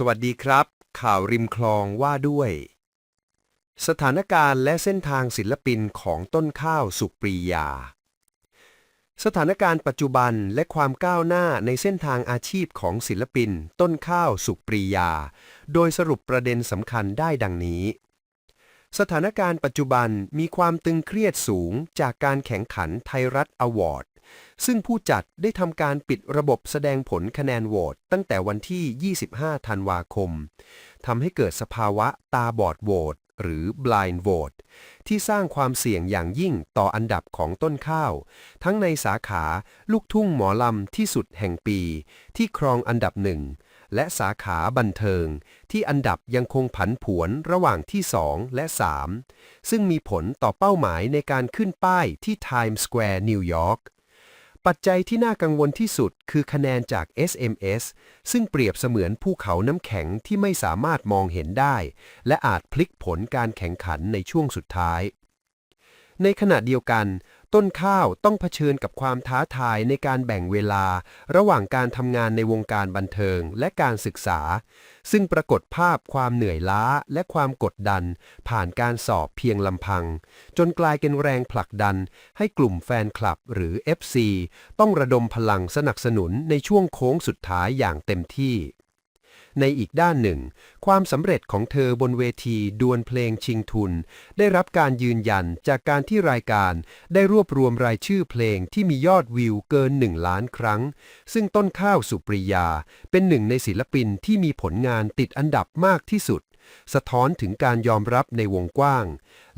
สวัสดีครับ ข่าวริมคลองว่าด้วย สถานการณ์และเส้นทางศิลปินของต้นข้าวสุปรียา สถานการณ์ปัจจุบันและความก้าวหน้าในเส้นทางอาชีพของศิลปิน ต้นข้าวสุปรียา โดยสรุปประเด็นสำคัญได้ดังนี้ สถานการณ์ปัจจุบันมีความตึงเครียดสูงจากการแข่งขันไทยรัฐอวอร์ด ซึ่งผู้จัดได้ทำการปิดระบบแสดงผลคะแนนโหวตตั้งแต่วันที่ 25 ธันวาคม ทำให้เกิดสภาวะตาบอดโหวตหรือ blind vote ที่สร้างความเสี่ยงอย่างยิ่งต่ออันดับของต้นข้าว ทั้งในสาขาลูกทุ่งหมอลำที่สุดแห่งปี ที่ครองอันดับหนึ่ง และสาขาบันเทิง ที่อันดับยังคงผันผวนระหว่างที่ 2 และ 3 ซึ่งมีผลต่อเป้าหมายในการขึ้นป้ายที่ Times Square นิวยอร์ก ปัจจัยที่น่ากังวลที่สุดคือคะแนนจาก SMS ซึ่งเปรียบเสมือนภูเขาน้ำแข็งที่ไม่สามารถมองเห็นได้ และอาจพลิกผลการแข่งขันในช่วงสุดท้าย ในขณะเดียวกัน ต้นข้าวต้องเผชิญกับความท้าทายในการแบ่งเวลา ระหว่างการทำงานในวงการบันเทิงและการศึกษา ซึ่งปรากฏภาพความเหนื่อยล้าและความกดดัน ผ่านการสอบเพียงลำพัง จนกลายเป็นแรงผลักดัน ให้กลุ่มแฟนคลับหรือ FC ต้องระดมพลังสนับสนุนในช่วงโค้งสุดท้ายอย่างเต็มที่ ในอีกด้านหนึ่ง ความสำเร็จของเธอบนเวทีดวลเพลงชิงทุน ได้รับการยืนยันจากการที่รายการได้รวบรวมรายชื่อเพลงที่มียอดวิวเกิน 1 ล้านครั้ง ซึ่งต้นข้าวสุปริยา เป็นหนึ่งในศิลปินที่มีผลงานติดอันดับมากที่สุด สะท้อนถึงการยอมรับในวงกว้าง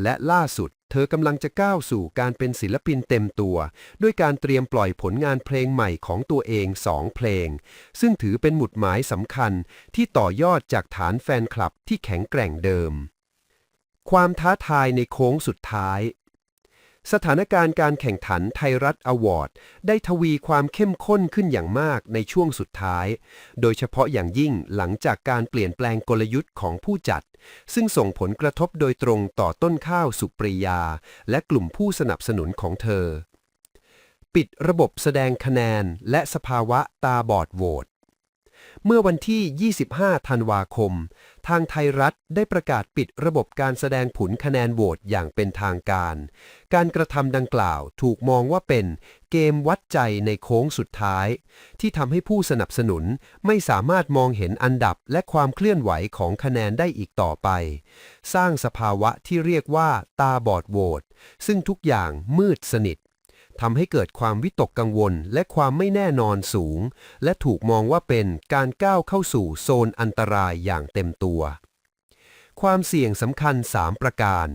และล่าสุด เธอกำลังจะก้าวสู่การเป็นศิลปินเต็มตัว ด้วยการเตรียมปล่อยผลงานเพลงใหม่ของตัวเองสองเพลง ซึ่งถือเป็นหมุดหมายสำคัญที่ต่อยอดจากฐานแฟนคลับที่แข็งแกร่งเดิม ความท้าทายในโค้งสุดท้าย สถานการณ์การแข่งขันไทยรัฐอวอร์ดได้ทวีความเข้มข้นขึ้นอย่างมากในช่วงสุดท้าย โดยเฉพาะอย่างยิ่งหลังจากการเปลี่ยนแปลงกลยุทธ์ของผู้จัด ซึ่งส่งผลกระทบโดยตรงต่อต้นข้าวสุปรียา และกลุ่มผู้สนับสนุนของเธอ ปิดระบบแสดงคะแนนและสภาวะตาบอดโหวต เมื่อวันที่ 25 ธันวาคม ทางไทยรัฐได้ประกาศปิดระบบการแสดงผลคะแนนโหวตอย่างเป็นทางการ การกระทำดังกล่าวถูกมองว่าเป็นเกมวัดใจในโค้งสุดท้าย ที่ทำให้ผู้สนับสนุนไม่สามารถมองเห็นอันดับและความเคลื่อนไหวของคะแนนได้อีกต่อไป สร้างสภาวะที่เรียกว่าตาบอดโหวตซึ่งทุกอย่างมืดสนิท ทำให้เกิดความวิตกกังวลและความไม่แน่นอนสูง และถูกมองว่าเป็นการก้าวเข้าสู่โซนอันตรายอย่างเต็มตัว ความเสี่ยงสำคัญ 3 ประการ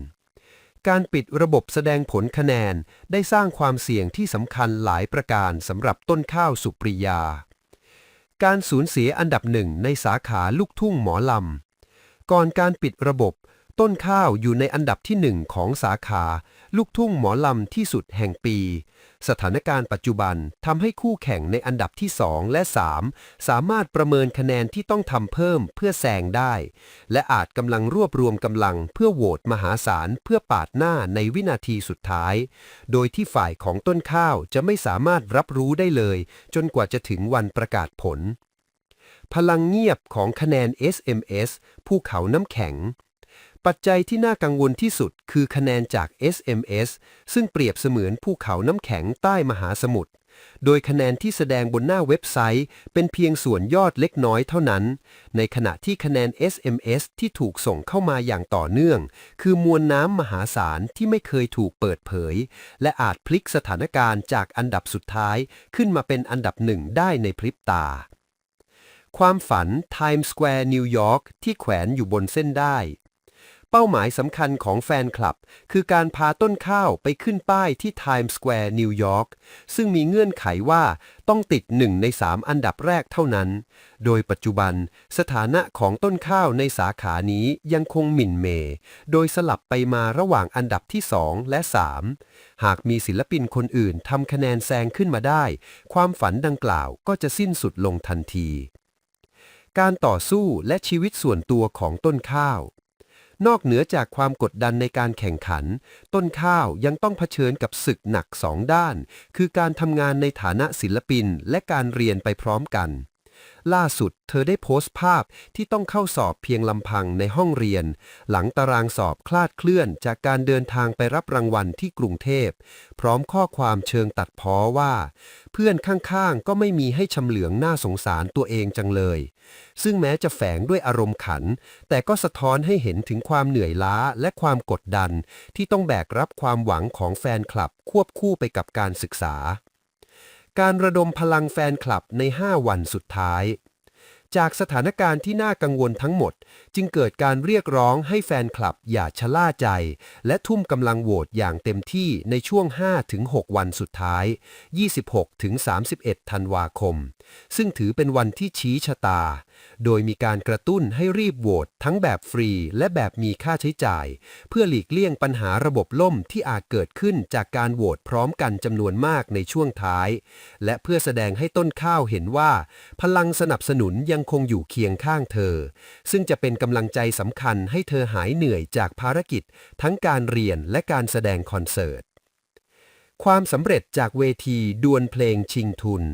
การปิดระบบแสดงผลคะแนนได้สร้างความเสี่ยงที่สำคัญหลายประการสำหรับต้นข้าวสุปริยา การสูญเสียอันดับหนึ่งในสาขาลูกทุ่งหมอลำก่อนการปิดระบบ ต้นข้าวอยู่ในอันดับที่หนึ่งของสาขา ลูกทุ่งหมอลำที่สุดแห่งปี สถานการณ์ปัจจุบันทำให้คู่แข่งในอันดับที่ 2 และ 3 สามารถประเมินคะแนนที่ต้องทำเพิ่มเพื่อแซงได้ และอาจกำลังรวบรวมกำลังเพื่อโหวตมหาศาลเพื่อปาดหน้าในวินาทีสุดท้าย โดยที่ฝ่ายของต้นข้าวจะไม่สามารถรับรู้ได้เลย จนกว่าจะถึงวันประกาศผล พลังเงียบของคะแนน SMS ภูเขาน้ำแข็ง ปัจจัยที่น่ากังวลที่สุดคือคะแนนจาก SMS ซึ่งเปรียบเสมือนภูเขาน้ำแข็งใต้มหาสมุทร โดยคะแนนที่แสดงบนหน้าเว็บไซต์ เป็นเพียงส่วนยอดเล็กน้อยเท่านั้น ในขณะที่คะแนน SMS ที่ถูกส่งเข้ามาอย่างต่อเนื่อง คือมวลน้ำมหาศาลที่ไม่เคยถูกเปิดเผย และอาจพลิกสถานการณ์จากอันดับสุดท้ายขึ้นมาเป็นอันดับหนึ่งได้ในพริบตาความฝัน Times Square นิวยอร์กที่แขวนอยู่บนเส้นได้ เป้าหมายสำคัญของแฟนคลับ คือการพาต้นข้าวไปขึ้นป้ายที่ Times Square นิวยอร์กซึ่งมีเงื่อนไขว่าต้องติดหนึ่งในสามอันดับแรกเท่านั้น โดยปัจจุบันสถานะของต้นข้าวในสาขานี้ยังคงหมิ่นเม โดยสลับไปมาระหว่างอันดับที่ 2 และ 3 หากมีศิลปินคนอื่นทำคะแนนแซงขึ้นมาได้ ความฝันดังกล่าวก็จะสิ้นสุดลงทันที การต่อสู้และชีวิตส่วนตัวของต้นข้าว นอกเหนือจากความกดดันในการแข่งขัน ต้นข้าวยังต้องเผชิญกับศึกหนักสองด้าน คือการทำงานในฐานะศิลปินและการเรียนไปพร้อมกัน ล่าสุดเธอได้โพสต์ภาพที่ต้องเข้าสอบเพียงลำพังในห้องเรียน หลังตารางสอบคลาดเคลื่อนจากการเดินทางไปรับรางวัลที่กรุงเทพ พร้อมข้อความเชิงตัดพ้อว่า เพื่อนข้างๆ ก็ไม่มีให้ชำเหลืองน่าสงสารตัวเองจังเลย ซึ่งแม้จะแฝงด้วยอารมณ์ขัน แต่ก็สะท้อนให้เห็นถึงความเหนื่อยล้าและความกดดัน ที่ต้องแบกรับความหวังของแฟนคลับควบคู่ไปกับการศึกษา การระดมพลังแฟนคลับใน 5 วันสุดท้าย จากสถานการณ์ที่น่ากังวลทั้งหมด จึงเกิดการเรียกร้องให้แฟนคลับอย่าชะล่าใจ และทุ่มกำลังโหวตอย่างเต็มที่ในช่วง 5-6 วันสุดท้าย 26-31 ธันวาคม ซึ่งถือเป็นวันที่ชี้ชะตา โดยมีการกระตุ้นให้รีบโหวตทั้งแบบฟรีและแบบมีค่าใช้จ่าย เพื่อหลีกเลี่ยงปัญหาระบบล่มที่อาจเกิดขึ้นจากการโหวตพร้อมกันจำนวนมากในช่วงท้าย และเพื่อแสดงให้ต้นข้าวเห็นว่า พลังสนับสนุนยังคงอยู่เคียงข้างเธอ ซึ่งจะเป็นกำลังใจสำคัญให้เธอหายเหนื่อยจากภารกิจ ทั้งการเรียนและการแสดงคอนเสิร์ต ความสำเร็จจากเวทีดวลเพลงชิงทุน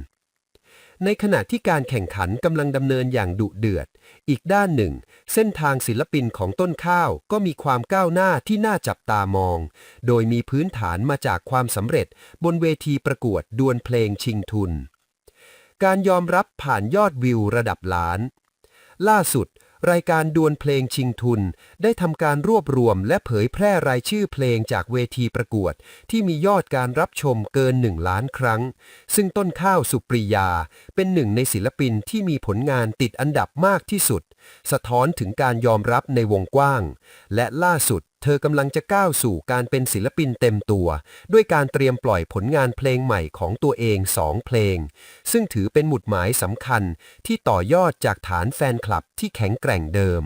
ในขณะที่การแข่งขันกำลังดำเนินอย่างดุเดือด อีกด้านหนึ่ง เส้นทางศิลปินของต้นข้าวก็มีความก้าวหน้าที่น่าจับตามอง โดยมีพื้นฐานมาจากความสำเร็จบนเวทีประกวดดวลเพลงชิงทุน การยอมรับผ่านยอดวิวระดับล้าน ล่าสุด รายการดวลเพลงชิงทุน ได้ทำการรวบรวมและเผยแพร่รายชื่อเพลงจากเวทีประกวด ที่มียอดการรับชมเกินหนึ่งล้านครั้ง ซึ่งต้นข้าวสุปรียา เป็นหนึ่งในศิลปินที่มีผลงานติดอันดับมากที่สุดสะท้อนถึงการยอมรับในวงกว้าง และล่าสุดเธอกำลังจะก้าวสู่การเป็นศิลปินเต็มตัว ด้วยการเตรียมปล่อยผลงานเพลงใหม่ของตัวเองสองเพลง ซึ่งถือเป็นหมุดหมายสำคัญที่ต่อยอดจากฐานแฟนคลับที่แข็งแกร่งเดิม